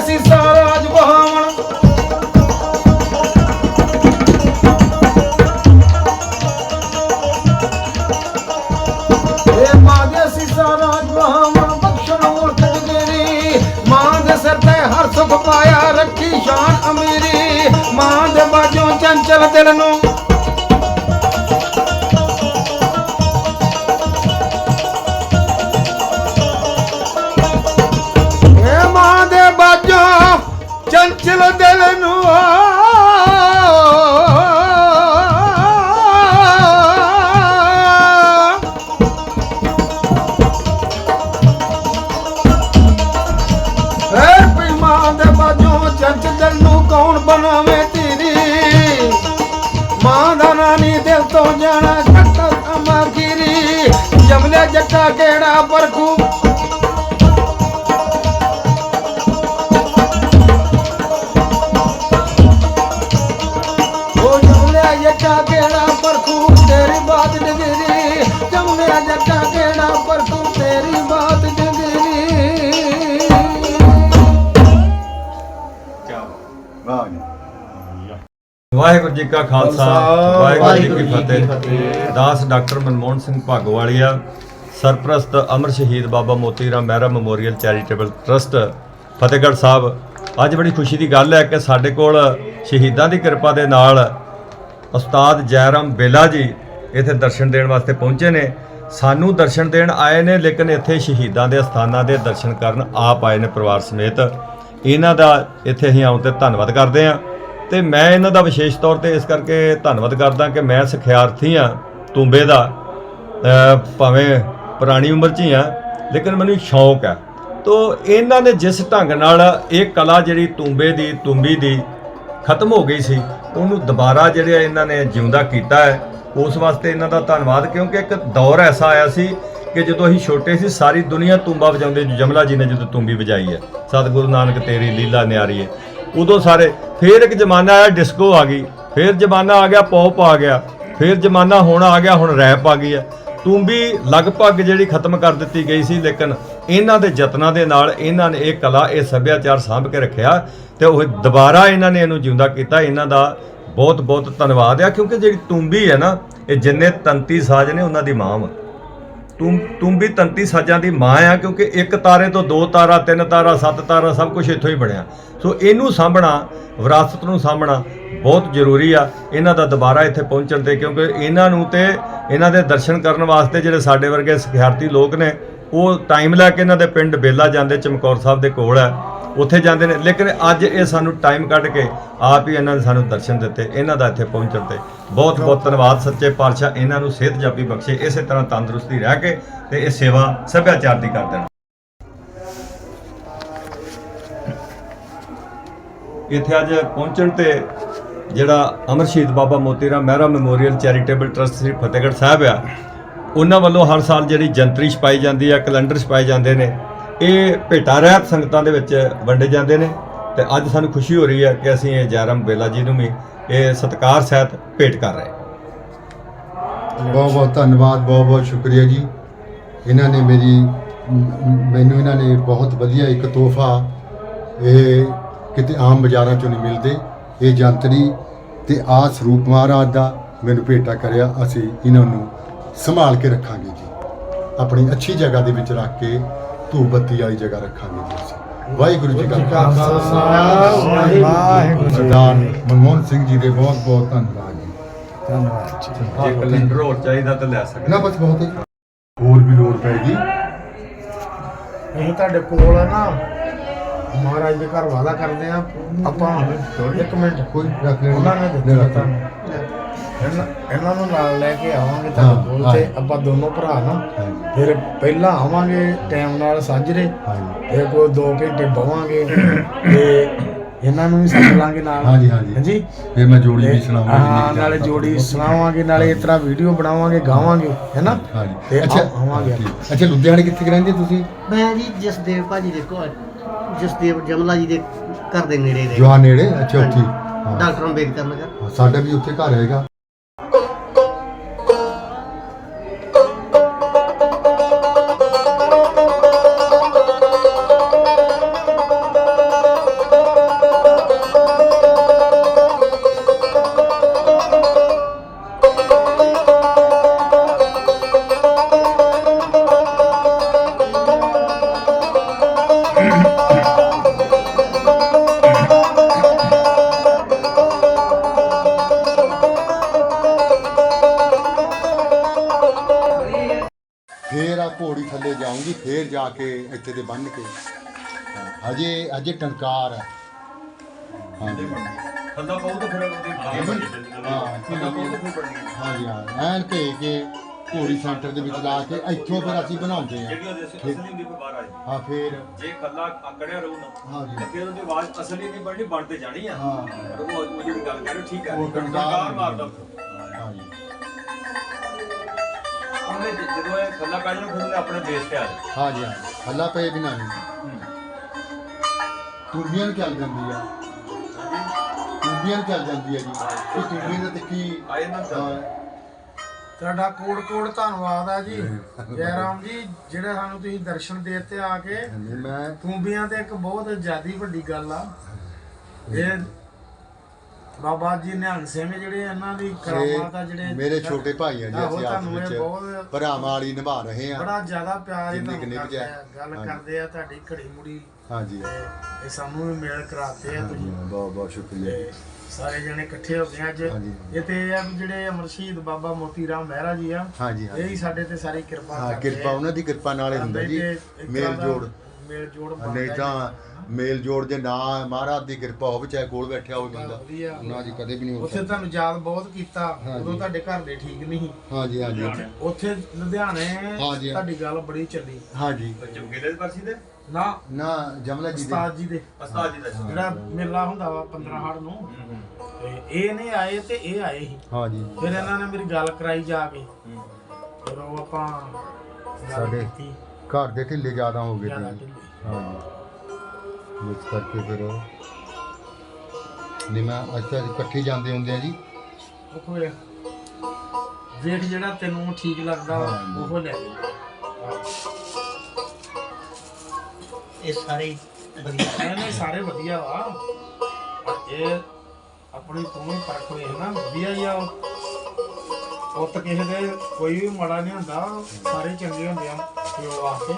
ਦੇ ਰਾਜ ਬਹਾਵਣ। ਇਹ ਮਾਂ ਦੇ ਅਸੀਂ ਰਾਜ ਬਹਾਵਣ, ਬਖਸ਼ਣ ਮੁਲਕ ਜਗੇਰੀ ਮਾਂ ਦੇ ਸਿਰ ਤੇ ਹਰ ਸੁਖ ਪਾਇਆ, ਰੱਖੀ ਸ਼ਾਨ ਅਮੀਰੀ। ਮਾਂ ਦੇ ਬਾਝੋਂ ਚੰਚਲ ਦਿਲ ਨੂੰ ਚੰਚਲ ਦਿਲ ਨੂੰ ਏ ਪਈ ਮਾਂ ਦੇ ਬਾਝੋਂ ਚੰਚਲ ਦਿਲ ਕੌਣ ਬਣਾਵੇ ਤੇਰੀ ਮਾਂ ਦਾ ਨਾਨੀ ਦਿਲ ਤੋਂ ਜਾਣਾ ਜੱਟਾ ਅਮਾਗਿਰੀ ਜਮਲੇ ਜੱਟਾ ਕਿਹੜਾ ਪਰਖੂ ਉਹ ਜਮਲਿਆ ਜੱਟਾ ਕਿਹੜਾ ਪਰਖੂ ਤੇਰੀ ਬਾਤ ਡਗਰੀ ਜਮਲਿਆ ਜੱਟਾ ਕਿਹੜਾ ਪਰਖੂ ਤੇਰੀ ਬਾਤ ਡਗਰੀ ਵਾਹਿਗੁਰੂ ਜੀ ਕਾ ਖਾਲਸਾ ਵਾਹਿਗੁਰੂ ਜੀ ਕੀ ਫਤਿਹ। ਦਾਸ ਡਾਕਟਰ ਮਨਮੋਹਨ ਸਿੰਘ ਭਾਗੋਵਾਲੀਆ ਸਰਪ੍ਰਸਤ Amar Shaheed Baba Moti Ram Mehra memorial charitable trust Fatehgarh Sahib. ਅੱਜ ਬੜੀ ਖੁਸ਼ੀ ਦੀ ਗੱਲ ਹੈ ਕਿ ਸਾਡੇ ਕੋਲ ਸ਼ਹੀਦਾਂ ਦੀ ਕਿਰਪਾ ਦੇ ਨਾਲ ਉਸਤਾਦ ਜੈਰਾਮ ਬੇਲਾ ਜੀ ਇੱਥੇ ਦਰਸ਼ਨ ਦੇਣ ਵਾਸਤੇ ਪਹੁੰਚੇ ਨੇ। ਸਾਨੂੰ ਦਰਸ਼ਨ ਦੇਣ ਆਏ ਨੇ, ਲੇਕਿਨ ਇੱਥੇ ਸ਼ਹੀਦਾਂ ਦੇ ਅਸਥਾਨਾਂ ਦੇ ਦਰਸ਼ਨ ਕਰਨ ਆਪ ਆਏ ਨੇ ਪਰਿਵਾਰ ਸਮੇਤ। ਇਹਨਾਂ ਦਾ ਇੱਥੇ ਅਸੀਂ ਆਉਣ ਤੇ ਧੰਨਵਾਦ ਕਰਦੇ ਹਾਂ ਤੇ ਮੈਂ ਇਹਨਾਂ ਦਾ ਵਿਸ਼ੇਸ਼ ਤੌਰ ਤੇ ਇਸ ਕਰਕੇ ਧੰਨਵਾਦ ਕਰਦਾ ਕਿ ਮੈਂ ਸਿਖਿਆਰਥੀ ਹਾਂ ਤੁੰਬੇ ਦਾ। ਭਾਵੇਂ ਪੁਰਾਣੀ ਉਮਰ 'ਚ ਹੀ ਆ ਲੇਕਿਨ ਮੈਨੂੰ ਸ਼ੌਕ ਹੈ। ਤੋ ਇਹਨਾਂ ਨੇ ਜਿਸ ਢੰਗ ਨਾਲ ਇਹ ਕਲਾ ਜਿਹੜੀ ਤੁੰਬੇ ਦੀ, ਤੁੰਬੀ ਦੀ ਖਤਮ ਹੋ ਗਈ ਸੀ। ਉਹਨੂੰ ਦੁਬਾਰਾ ਜਿਹੜਾ ਇਹਨਾਂ ਨੇ ਜਿਉਂਦਾ ਕੀਤਾ ਹੈ, ਉਸ ਵਾਸਤੇ ਇਹਨਾਂ ਦਾ ਧੰਨਵਾਦ, ਕਿਉਂਕਿ ਇੱਕ ਦੌਰ ਐਸਾ ਆਇਆ ਸੀ ਕਿ ਜਦੋਂ ਅਸੀਂ ਛੋਟੇ ਸੀ, ਸਾਰੀ ਦੁਨੀਆ ਤੂੰਬਾ ਵਜਾਉਂਦੇ ਜਮਲਾ ਜੀ ਨੇ ਜਦੋਂ ਤੂੰਬੀ ਵਜਾਈ ਹੈ। ਸਤਿਗੁਰੂ ਨਾਨਕ ਤੇਰੀ ਲੀਲਾ ਨਿਆਰੀ ਹੈ। ਉਦੋਂ ਸਾਰੇ, ਫੇਰ ਇੱਕ ਜ਼ਮਾਨਾ ਆਇਆ, ਡਿਸਕੋ ਆ ਗਈ। ਫੇਰ ਜ਼ਮਾਨਾ ਆ ਗਿਆ ਪੌਪ ਆ ਗਿਆ। ਫੇਰ ਜ਼ਮਾਨਾ ਹੁਣ ਆ ਗਿਆ, ਹੁਣ ਰੈਪ ਆ ਗਈ ਹੈ। ਤੂੰਬੀ ਲਗਭਗ ਜਿਹੜੀ ਖਤਮ ਕਰ ਦਿੱਤੀ ਗਈ ਸੀ, ਲੇਕਿਨ ਇਹਨਾਂ ਦੇ ਯਤਨਾਂ ਦੇ ਨਾਲ ਇਹਨਾਂ ਨੇ ਇਹ ਕਲਾ, ਇਹ ਸੱਭਿਆਚਾਰ ਸਾਂਭ ਕੇ ਰੱਖਿਆ ਤੇ ਉਹ ਦੁਬਾਰਾ ਇਹਨਾਂ ਨੇ ਇਹਨੂੰ ਜਿਉਂਦਾ ਕੀਤਾ। ਇਹਨਾਂ ਦਾ ਬਹੁਤ ਬਹੁਤ ਧੰਨਵਾਦ ਆ, ਕਿਉਂਕਿ ਜਿਹੜੀ ਤੂੰਬੀ ਹੈ ਨਾ, ਇਹ ਜਿੰਨੇ ਤੰਤੀ ਸਾਜ਼ ਨੇ, ਉਹਨਾਂ ਦੀ ਮਾਂ ਵਾ। ਤੂੰ ਤੂੰ ਵੀ ਤੰਤੀ ਸਾਜ਼ਾਂ ਦੀ ਮਾਂ ਆ, ਕਿਉਂਕਿ ਇੱਕ ਤਾਰੇ ਤੋਂ ਦੋ ਤਾਰਾ, ਤਿੰਨ ਤਾਰਾ, ਸੱਤ ਤਾਰਾ, ਸਭ ਕੁਝ ਇੱਥੋਂ ਹੀ ਬਣਿਆ। ਸੋ ਇਹਨੂੰ ਸਾਂਭਣਾ, ਵਿਰਾਸਤ ਨੂੰ ਸਾਂਭਣਾ ਬਹੁਤ ਜ਼ਰੂਰੀ ਆ। ਇਹਨਾਂ ਦਾ ਦੁਬਾਰਾ ਇੱਥੇ ਪਹੁੰਚਣ ਤੇ, ਕਿਉਂਕਿ ਇਹਨਾਂ ਨੂੰ ਤੇ, ਇਹਨਾਂ ਦੇ ਦਰਸ਼ਨ ਕਰਨ ਵਾਸਤੇ ਜਿਹੜੇ ਸਾਡੇ ਵਰਗੇ ਸਿਖਿਆਰਥੀ ਲੋਕ ਨੇ, ਉਹ ਟਾਈਮ ਲੈ ਕੇ ਇਹਨਾਂ ਦੇ ਪਿੰਡ ਬੇਲਾ ਜਾਂਦੇ, ਚਮਕੌਰ ਸਾਹਿਬ ਦੇ ਕੋਲ ਹੈ ਉੱਥੇ ਜਾਂਦੇ ਨੇ। ਲੇਕਿਨ ਅੱਜ ਇਹ ਸਾਨੂੰ ਟਾਈਮ ਕੱਢ ਕੇ ਆਪ ਹੀ ਇਹਨਾਂ ਨੇ ਸਾਨੂੰ ਦਰਸ਼ਨ ਦਿੱਤੇ, ਇਹਨਾਂ ਦਾ ਇੱਥੇ ਪਹੁੰਚਣ ਤੇ। ਬਹੁਤ ਬਹੁਤ ਧੰਨਵਾਦ ਸੱਚੇ ਪਾਤਸ਼ਾਹ, ਇਹਨਾਂ ਨੂੰ ਸਿਹਤ ਜਾਪੀ ਬਖਸ਼ੇ, ਇਸੇ ਤਰ੍ਹਾਂ ਤੰਦਰੁਸਤੀ ਰਹਿ ਕੇ ਤੇ ਇਹ ਸੇਵਾ ਸੱਭਿਆਚਾਰ ਦੀ ਕਰ ਦੇਣ। ਇੱਥੇ ਅੱਜ ਪਹੁੰਚਣ ਤੇ ਜਿਹੜਾ Amar Shaheed Baba Moti Ram Mehra memorial charitable trust Sri Fatehgarh Sahib ਆ, ਉਹਨਾਂ ਵੱਲੋਂ ਹਰ ਸਾਲ ਜਿਹੜੀ ਜੰਤਰੀ ਛਪਾਈ ਜਾਂਦੀ ਆ, ਕੈਲੰਡਰ ਛਪਾਏ ਜਾਂਦੇ ਨੇ। ਇਹ ਭੇਟਾ ਰਹਿਤ ਸੰਗਤਾਂ ਦੇ ਵਿੱਚ ਵੰਡੇ ਜਾਂਦੇ ਨੇ ਤੇ ਅੱਜ ਸਾਨੂੰ ਖੁਸ਼ੀ ਹੋ ਰਹੀ ਹੈ ਕਿ ਅਸੀਂ ਇਹ ਜੈਰਮ ਬੇਲਾ ਜੀ ਨੂੰ ਵੀ ਇਹ ਸਤਿਕਾਰ ਸਹਿਤ ਭੇਟ ਕਰ ਰਹੇ ਬਹੁਤ ਬਹੁਤ ਧੰਨਵਾਦ, ਬਹੁਤ ਬਹੁਤ ਸ਼ੁਕਰੀਆ ਜੀ। ਇਹਨਾਂ ਨੇ ਮੇਰੀ, ਮੈਨੂੰ ਇਹਨਾਂ ਨੇ ਬਹੁਤ ਵਧੀਆ ਇੱਕ ਤੋਹਫਾ ਇਹ ਕਿਤੇ ਆਮ ਬਾਜ਼ਾਰਾਂ ਚੋਂ ਨਹੀਂ ਮਿਲਦੇ। ਇਹ ਜੰਤਰੀ ਤੇ ਆ ਸਰੂਪ ਮਹਾਰਾਜ ਦਾ ਮੈਨੂੰ ਭੇਟਾ ਕਰਿਆ, ਅਸੀਂ ਇਹਨਾਂ ਨੂੰ ਸੰਭਾਲ ਕੇ ਰੱਖਾਂਗੇ ਜੀ। ਆਪਣੀ ਅੱਛੀ ਜਗ੍ਹਾ ਦੇ ਵਿੱਚ ਰੱਖ ਕੇ ਧੂਪ ਬੱਤੀ ਵਾਲੀ ਜਗ੍ਹਾ ਰੱਖਾਂਗੇ ਜੀ ਅਸੀਂ। ਵਾਹਿਗੁਰੂ ਜੀ ਕਾ ਖਾਲਸਾ। ਵਾਹਿਗੁਰੂ ਸਰਦਾਰ ਮਨਮੋਹਨ ਸਿੰਘ ਜੀ ਦੇ ਬਹੁਤ ਬਹੁਤ ਧੰਨਵਾਦ ਜੀ। ਜੇ। ਕੈਲੰਡਰ ਹੋਰ ਚਾਹੀਦਾ ਤਾਂ ਲੈ ਸਕਦੇ। ਨਾ ਬਸ ਬਹੁਤ ਹੈ। ਹੋਰ ਵੀ ਲੋੜ ਪੈਗੀ ਅਸੀਂ ਤੁਹਾਡੇ ਕੋਲ ਆ ਨਾ ਮਹਾਰਾਜ ਦੇ ਘਰ ਵਾਦਾ ਕਰਦੇ ਆ। ਆਪਾਂ ਇੱਕ ਮਿੰਟ। ਕੋਈ ਰੱਖ ਲੈਣਾ। ਉਹਨਾਂ ਨੇ ਦਿੱਤਾ ਇਹਨਾਂ ਇਹਨਾਂ ਨੂੰ ਨਾਲ ਲੈ ਕੇ ਆਵਾਂਗੇ ਹਾਂ, ਤੁਹਾਡੇ ਕੋਲ ਤੇ ਹਾਂ। ਆਪਾਂ ਦੋਨੋਂ ਭਰਾ ਨਾ ਹਾਂਜੀ ਫਿਰ ਪਹਿਲਾਂ ਆਵਾਂਗੇ ਟਾਈਮ ਨਾਲ ਸਾਜਰੇ ਹਾਂਜੀ ਫਿਰ ਕੋਈ 2 ਘੰਟੇ ਬਵਾਂਗੇ ਤੇ ਇਹਨਾਂ ਨੂੰ ਵੀ ਸੱਦ ਲਾਂਗੇ ਨਾਲ। ਹਾਂਜੀ, ਹਾਂਜੀ। ਹਾਂਜੀ? ਫਿਰ ਮੈਂ ਜੋੜੀ ਵੀ ਤੇ ਸੁਣਾਵਾਂਗੀ ਹਾਂ ਨਾਲੇ ਜੋੜੀ ਸੁਣਾਵਾਂਗੇ ਨਾਲੇ ਇਸ ਤਰ੍ਹਾਂ ਵੀਡੀਓ ਬਣਾਵਾਂਗੇ ਗਾਵਾਂਗੇ ਹੈਨਾ ਹਾਂਜੀ ਤੇ ਅੱਛਾ ਆ- ਆਵਾਂਗੇ। ਅੱਛਾ ਲੁਧਿਆਣੇ ਕਿੱਥੇ ਕੁ ਰਹਿੰਦੇ ਤੁਸੀਂ? ਮੈਂ ਜੀ ਜਸਦੇਵ ਭਾਜੀ ਦੇ ਕੋਲ ਜਸਦੇਵ ਜਮਲਾ ਜੀ ਦੇ ਘਰ ਦੇ ਨੇੜੇ ਦੇ ਜਵਾਨ ਨੇੜੇ? ਅੱਛਾ ਉੱਥੇ ਹਾਂ। ਡਾਕਟਰ ਅੰਬੇਦਕਰ ਨਗਰ। ਹਾਂ, ਸਾਡਾ ਵੀ ਉੱਥੇ ਘਰ ਹੈਗਾ। Oh. ਫੇਰ ਜਾ ਕੇ ਇੱਥੇ ਦੇ ਬੰਨ ਕੇ। ਹਾਂ, ਹਜੇ ਹਜੇ ਟੰਕਾਰ ਹੈ। ਤਾਂ ਫਿਰ ਉਹਦੀ ਹਾਂ ਤਾਂ ਫਿਰ ਹਾਂ। ਐਨ ਭੇ ਕੇ ਘੋੜੀ ਸੈਂਟਰ ਦੇ ਵਿੱਚ ਲਾ ਕੇ ਇੱਥੋਂ ਫਿਰ ਅਸੀਂ ਬਣਾਉਂਦੇ ਹਾਂ। ਜਿਹੜੀ ਉਹਦੀ ਅਸਲੀ ਹੁੰਦੀ ਫਿਰ ਬਾਹਰ ਆ ਹਾਂ ਫੇਰ। ਜੇ ਖੱਲਾ ਆਕੜਿਆ ਰਹੂ ਨਾ ਹਾਂਜੀ ਤਾਂ ਫਿਰ ਉਹਦੀ ਆਵਾਜ਼ ਅਸਲੀ ਨਹੀਂ ਬਣਨੀ ਬਣ ਤੇ ਜਾਣੀ ਆ। ਹਾਂ। ਉਹ ਜਿਹੜੀ ਗੱਲ ਕਰ ਹੋ, ਠੀਕ ਹੈ ਉਹ ਟੰਕਾਰ ਮਾਰਦਾ ਉਹਨੇ ਜ- ਜਦੋਂ ਇਹ ਖੱਲਾ ਪੈ ਜਾਣਾ ਫਿਰ ਉਹਨੇ ਆਪਣੇ ਬੇਸ ਤੇ ਆ ਜਾਣਾ ਹਾਂਜੀ ਹਾਂ ਹੱਲਾ ਪਏ ਬਿਨਾਂ ਨਹੀਂ। ਟੂਬੀਆਂ ਚੱਲ ਜਾਂਦੀ ਆ। ਟੂਬੀਆਂ ਚੱਲ ਜਾਂਦੀ ਆ ਜੀ। ਉਹ ਟੂਬੀਆਂ ਦੇ ਤਿੱਖੀ ਆਏ ਨਾ ਚੱਲ। ਹਾਂ, ਤੁਹਾਡਾ ਕੋੜ ਕੋੜ ਧੰਨਵਾਦ ਆ ਜੀ। ਜੈ ਰਾਮ ਜੀ ਜਿਹੜੇ ਸਾਨੂੰ ਤੁਸੀਂ ਦਰਸ਼ਨ ਦੇ ਦਿੱਤੇ ਆ ਕੇ ਹਾਂਜੀ, ਮੈਂ ਤੂੰਬੀਆਂ ਤੇ ਇੱਕ ਬਹੁਤ ਜ਼ਿਆਦੀ ਵੱਡੀ ਗੱਲ ਆ। ਇਹ ਬਾਬਾ ਜੀ ਨਿਹੰਗ ਸਿੰਘ ਜਿਹੜੇ ਇਹਨਾਂ ਦੀ ਕਰਾਮਾਤ ਆ ਜਿਹੜੇ ਮੇਰੇ ਛੋਟੇ ਭਾਈ ਆ ਜੀ ਅਸੀਂ ਆਪਸ ਵਿੱਚ ਭਰਾਵਾਂ ਵਾਲੀ ਨਿਭਾ ਰਹੇ ਆ ਬੜਾ ਜ਼ਿਆਦਾ ਪਿਆਰ ਇਹ ਜਿੰਨੀ ਤੁਹਾਨੂੰ ਕੁ ਨਿਭ ਕਰਦੇ। ਆ ਗੱਲ। ਕਰਦੇ ਆ ਤੁਹਾਡੀ ਘੜੀ ਮੁੜੀ ਹਾਂਜੀ ਇਹ ਸਾਨੂੰ ਵੀ ਮੇਲ ਕਰਾਤੇ ਆ ਤੁਸੀਂ ਬਹੁਤ ਬਹੁਤ ਸ਼ੁਕਰੀਆ ਸਾਰੇ ਜਣੇ ਇਕੱਠੇ ਹੋ ਗਏ ਅੱਜ। ਇਹ ਤੇ ਇਹ ਆ ਜਿਹੜੇ ਅਮਰ ਸ਼ਹੀਦ ਬਾਬਾ ਮੋਤੀ ਰਾਮ ਮਹਿਰਾ ਜੀ ਆ ਹਾਂਜੀ ਇਹ ਹੀ ਸਾਡੇ ਤੇ ਸਾਰੀ ਕਿਰਪਾ ਕਰਦੇ ਕਿਰਪਾ ਆ। ਉਹਨਾਂ ਦੀ ਕਿਰਪਾ ਨਾਲ ਹੀ ਹੁੰਦਾ ਜੀ ਮੇਲ ਜੋੜ ਮੇਲ ਜੋੜ ਬਣਦਾ ਨਹੀਂ ਹੀ ਤਾਂ ਮੇਲ ਜੋੜ ਜੇ ਨਾ ਮਹਾਰਾਜ ਦੀ ਕਿਰਪਾ ਹੋਵੇ ਚਾਹੇ ਕੋਲ ਬੈਠਿਆ ਹੋਵੇ ਬੰਦਾ। ਉਹਨਾਂ ਦੀ ਕਦੇ ਵੀ ਨਹੀਂ ਹੋ ਉੱਥੇ ਤੁਹਾਨੂੰ ਯਾਦ ਬਹੁਤ ਕੀਤਾ। ਉਦੋਂ ਤੁਹਾਡੇ ਘਰ ਦੇ ਠੀਕ ਨਹੀਂ ਹਾਂਜੀ ਹਾਂਜੀ। ਉੱਥੇ ਲੁਧਿਆਣੇ। ਤੁਹਾਡੀ ਗੱਲ ਬੜੀ ਚੱਲੀ। ਹਾਂਜੀ। ਜਮਗੇਲੇ ਦੇ ਪਾਸੇ ਦੇ? ਨਾ। ਨਾ ਜਮਲਾ ਜੀ ਦੇ। ਉਸਤਾਦ ਜੀ ਦੇ। ਉਸਤਾਦ ਜੀ ਦਾ। ਜਿਹੜਾ ਮੇਲਾ ਹੁੰਦਾ ਵਾ 15 ਹੜ ਨੂੰ ਤੇ ਇਹ ਨਹੀਂ ਆਏ ਤੇ ਇਹ ਆਏ ਸੀ। ਹਾਂਜੀ। ਫਿਰ ਇਹਨਾਂ ਨੇ ਮੇਰੀ ਗੱਲ ਕਰਾਈ ਜਾ ਕੇ। ਫਿਰ ਉਹ ਆਪਾਂ ਸਾਡੇ ਘਰ ਦੇ ਢਿੱਲੇ ਜ਼ਿਆਦਾ ਹੋ ਗਏ ਜ਼ਿਆਦਾ ਢਿੱਲੀ। ਹਾਂਜੀ ਇਸ ਕਰਕੇ ਫਿਰ ਨਹੀਂ ਮੈਂ ਅੱਛਾ ਜੀ ਇਕੱਠੇ ਜਾਂਦੇ ਹੁੰਦੇ ਆ ਜੀ। ਉਹ ਕੋਈ ਵੇਖ ਜਿਹੜਾ ਤੈਨੂੰ ਠੀਕ ਲੱਗਦਾ ਵਾ, ਹਾਂਜੀ। ਉਹ ਲੈ ਲੈ ਇਹ ਸਾਰੇ ਵਧੀਆ। ਨਹੀਂ ਨਹੀਂ ਸਾਰੇ ਵਧੀਆ ਵਾ। ਪਰ ਇਹ ਆਪਣੀ ਤੂੰ ਹੀ ਪਰਖ ਵੇਖ ਨਾ ਵਧੀਆ ਹੀ ਆ ਪੁੱਤ ਕਿਸੇ ਦੇ ਕੋਈ ਵੀ ਮਾੜਾ ਨਹੀਂ ਹੁੰਦਾ ਸਾਰੇ ਚੰਗੇ ਹੁੰਦੇ ਆ। ਪਿਓ ਵਾਸਤੇ